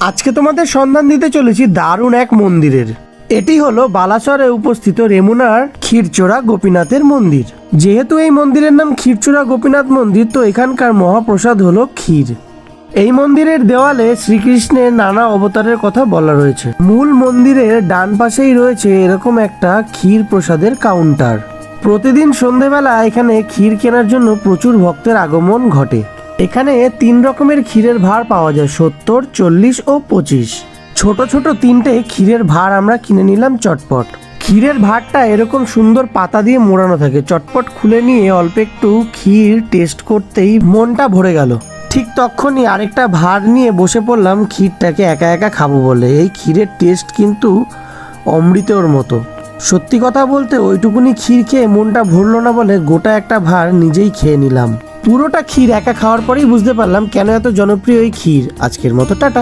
আজকে তোমাদের সন্ধান দিতে চলেছি দারুণ এক মন্দিরের। এটি হলো বালাসরে উপস্থিত রেমুনার ক্ষীরচোরা গোপীনাথের মন্দির। যেহেতু এই মন্দিরের নাম ক্ষীরচোরা গোপীনাথ মন্দির, তো এখানকার মহাপ্রসাদ হলো ক্ষীর। এই মন্দিরের দেওয়ালে শ্রীকৃষ্ণের নানা অবতারের কথা বলা রয়েছে। মূল মন্দিরের ডান পাশেই রয়েছে এরকম একটা ক্ষীর প্রসাদের কাউন্টার। প্রতিদিন সন্ধেবেলা এখানে ক্ষীর কেনার জন্য প্রচুর ভক্তের আগমন ঘটে। এখানে তিন রকমের ক্ষীরের ভাড় পাওয়া যায়, সত্তর, চল্লিশ ও পঁচিশ। ছোট ছোট তিনটে ক্ষীরের ভাড় আমরা কিনে নিলাম চটপট। ক্ষীরের ভাড়টা এরকম সুন্দর পাতা দিয়ে মোড়ানো থাকে। চটপট খুলে নিয়ে অল্প একটু ক্ষীর টেস্ট করতেই মনটা ভরে গেল। ঠিক তখনই আরেকটা ভাড় নিয়ে বসে পড়লাম, ক্ষীরটাকে একা একা খাব বলে। এই ক্ষীরের টেস্ট কিন্তু অমৃতর মতো। সত্যি কথা বলতে ওইটুকুনি ক্ষীর খেয়ে মনটা ভরলো না বলে গোটা একটা ভার নিজেই খেয়ে নিলাম। পুরোটা ক্ষীর একা খাওয়ার পরেই বুঝতে পারলাম কেন এত জনপ্রিয় এই ক্ষীর। আজকের মতো টাটা।